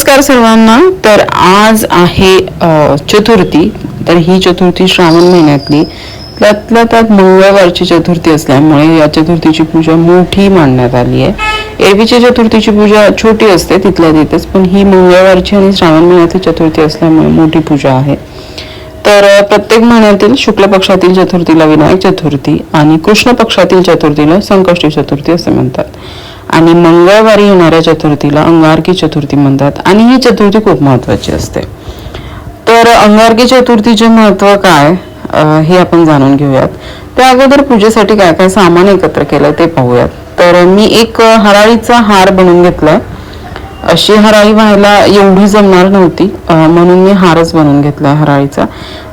नमस्कार सर्वांना. तर आज आहे चतुर्थी. तर ही चतुर्थी श्रावण महिन्यातली. त्यातल्या त्यात मंगळवारची चतुर्थी असल्यामुळे या चतुर्थीची पूजा मोठी मांडण्यात आली आहे. एरवीची चतुर्थीची पूजा छोटी असते तिथल्या तिथेच पण ही मंगळवारची आणि श्रावण महिन्यातली चतुर्थी असल्यामुळे मोठी पूजा आहे. तर प्रत्येक महिन्यातील शुक्ल पक्षातील चतुर्थीला विनायक चतुर्थी आणि कृष्ण पक्षातील चतुर्थीला संकष्टी चतुर्थी असे म्हणतात. आणि मंगळवारी येणाऱ्या चतुर्थीला अंगारकी चतुर्थी म्हणतात. आणि ही चतुर्थी खूप महत्वाची असते. तर अंगारकी चतुर्थीचे महत्त्व काय? हे आपण जाणून घेऊयात. त्या अगोदर पूजेसाठी काय काय सामान एकत्र केलं ते पाहूयात. तर मी एक हराळीचा हार बनवून घेतलाय अशी हराळी व्हायला एवढी जमणार नव्हती. म्हणून मी हारच बनवून घेतलाय हराळीचा.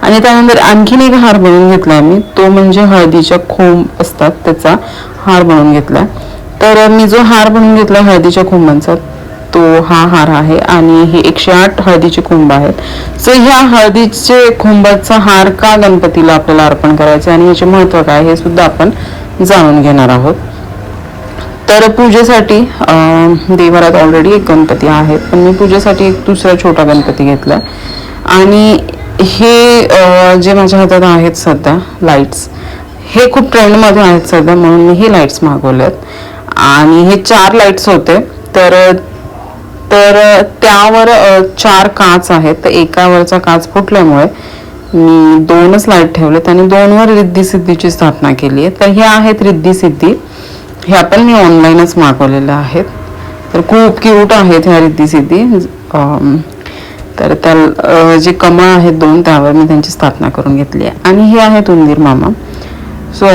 आणि त्यानंतर आणखीन एक हार बनवून घेतलाय मी. तो म्हणजे हळदीच्या खोंब असतात. त्याचा हार बनवून घेतलाय तर मी जो हार बनवून घेतला हळदीच्या खुंबांचा तो हा हार आहे आणि हे एकशे आठ हळदीचे खुंब आहेत. सो ह्या हळदीचे खुंबाचा हार का गणपतीला आपल्याला अर्पण करायचे आणि याचे महत्त्व काय हे सुद्धा आपण जाणून घेणार आहोत. तर पूजेसाठी देवारात ऑलरेडी एक गणपती आहे पण मी पूजेसाठी एक दुसरा छोटा गणपती घेतला आणि हे जे माझ्या हातात आहेत सध्या लाईट्स हे खूप ट्रेंडमध्ये आहेत सध्या म्हणून मी हे लाईट्स मागवल्यात. आणि हे चार लाईट्स होते. तर तर त्यावर चार काच आहेत. तर एकावरचा काच फुटल्यामुळे मी दोनच लाइट ठेवलेत आणि दोनवर रिद्धी सिद्धीची स्थापना केली आहे. तर हे आहेत रिद्धी सिद्धी. ह्या पण मी ऑनलाईनच मागवलेल्या आहेत. तर खूप क्यूट आहेत ह्या रिद्धी सिद्धी. तर त्या जे कमळ आहेत दोन त्यावर मी त्यांची स्थापना करून घेतली आहे. आणि हे आहेत उंदीर मामा. सो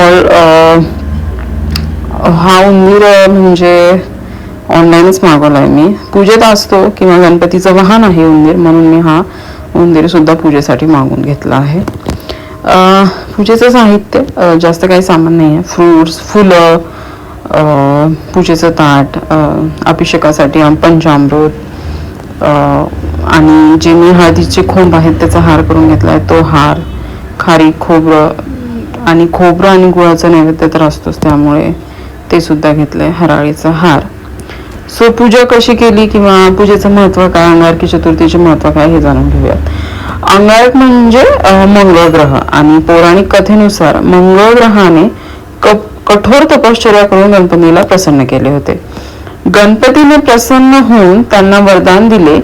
हा उंदीर म्हणजे ऑनलाईनच मागवला आहे मी. पूजेत असतो किंवा गणपतीचं वाहन आहे उंदीर म्हणून मी हा उंदीर सुद्धा पूजेसाठी मागून घेतला आहे. पूजेचं साहित्य जास्त काही सामान नाही आहे फ्रुट्स फुलं पूजेचं ताट अभिषेकासाठी पंचामृत आणि जे मी हळदीचे खोंब आहेत त्याचा हार करून घेतला आहे तो हार खारी खोबरं आणि खोबरं आणि गुळाचा नैवेद्य तर असतोच त्यामुळे. ते सुद्धा घेतलंय हराळीचा हार. सो पूजा कशी केली किंवा पूजेचं महत्त्व काय? अंगारकी चतुर्थीचे महत्त्व काय हे जाणून घेऊयात. अंगारक म्हणजे मंगळ ग्रह आणि पौराणिक कथेनुसार मंगळ ग्रहाने कठोर तपश्चर्या करून गणपतीला प्रसन्न केले होते. गणपतीने प्रसन्न होऊन त्यांना वरदान दिले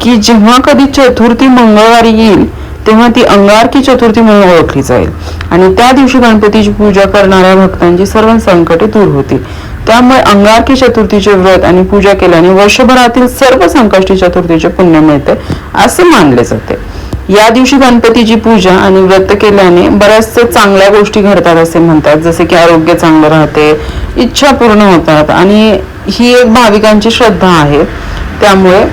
की जेव्हा कधी चतुर्थी मंगळवारी येईल तेव्हा ती अंगारकी चतुर्थी म्हणून ओळखली जाईल. आणि त्या दिवशी गणपतीची पूजा करणाऱ्या भक्तांची सर्व संकटे दूर होतील. त्यामुळे अंगारकी चतुर्थीचे व्रत आणि पूजा केल्याने वर्षभरातील सर्व संकष्टी चतुर्थीचे पुण्य मिळते असे मानले जाते. या दिवशी गणपतीची पूजा आणि व्रत केल्याने बऱ्याचशा चांगल्या गोष्टी घडतात असे म्हणतात. जसे की आरोग्य चांगलं राहते इच्छा पूर्ण होतात आणि ही एक भाविकांची श्रद्धा आहे. त्यामुळे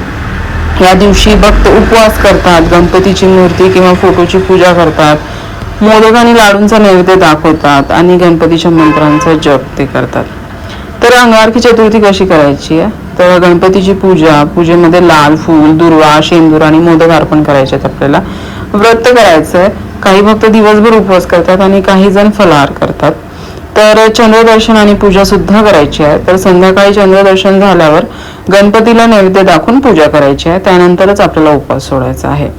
या दिवशी भक्त उपवास करतात गणपतीची मूर्ती किंवा फोटोची पूजा करतात मोदक आणि लाडूंचा नैवेद्य दाखवतात आणि गणपतीच्या मंत्रांचा जप ते करतात. तर अंगारकी चतुर्थी कशी करायची आहे? तर गणपतीची पूजा पूजेमध्ये लाल फूल दुर्वा शेंदूर आणि मोदक अर्पण करायचे आहेत आपल्याला. व्रत करायचंय काही भक्त दिवसभर उपवास करतात आणि काही जण फलाहार करतात. तर चंद्रदर्शन आणि पूजा सुद्धा करायची आहे. तर संध्याकाळी चंद्रदर्शन झाल्यावर गणपतीला नैवेद्य दाखवून पूजा करायची आहे. त्यानंतरच आपल्याला उपवास सोडायचा आहे.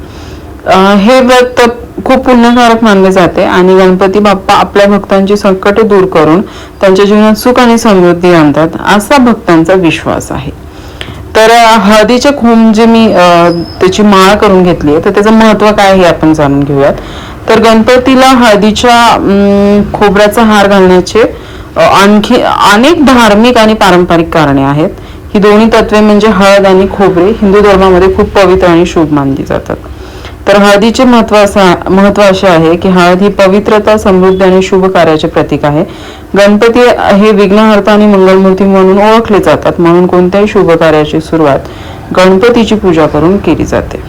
हे व्रत खूप पुण्यकारक मानले जाते आणि गणपती बाप्पा आपल्या भक्तांची संकटे दूर करून त्यांच्या जीवनात सुख आणि समृद्धी आणतात असा भक्तांचा विश्वास आहे. तर हळदीचे खूम जे मी त्याची माळ करून घेतली आहे. तर त्याचं महत्त्व काय हे आपण जाणून घेऊयात. तर गणपतीला हळदीच्या खोबऱ्याचा हार घालण्याचे आणखी अनेक धार्मिक आणि पारंपरिक कारणे आहेत. ही दोन्ही तत्वे म्हणजे हळद आणि खोबरे हिंदू धर्मामध्ये खूप पवित्र आणि शुभ मानली जातात. तर हळदीचे महत्त्व असं महत्त्व असे आहे की हळद ही पवित्रता समृद्धी आणि शुभ कार्याचे प्रतीक आहे. गणपती हे विघ्नहर्ता आणि मंगलमूर्ती म्हणून ओळखले जातात म्हणून कोणत्याही शुभ कार्याची सुरुवात गणपतीची पूजा करून केली जाते.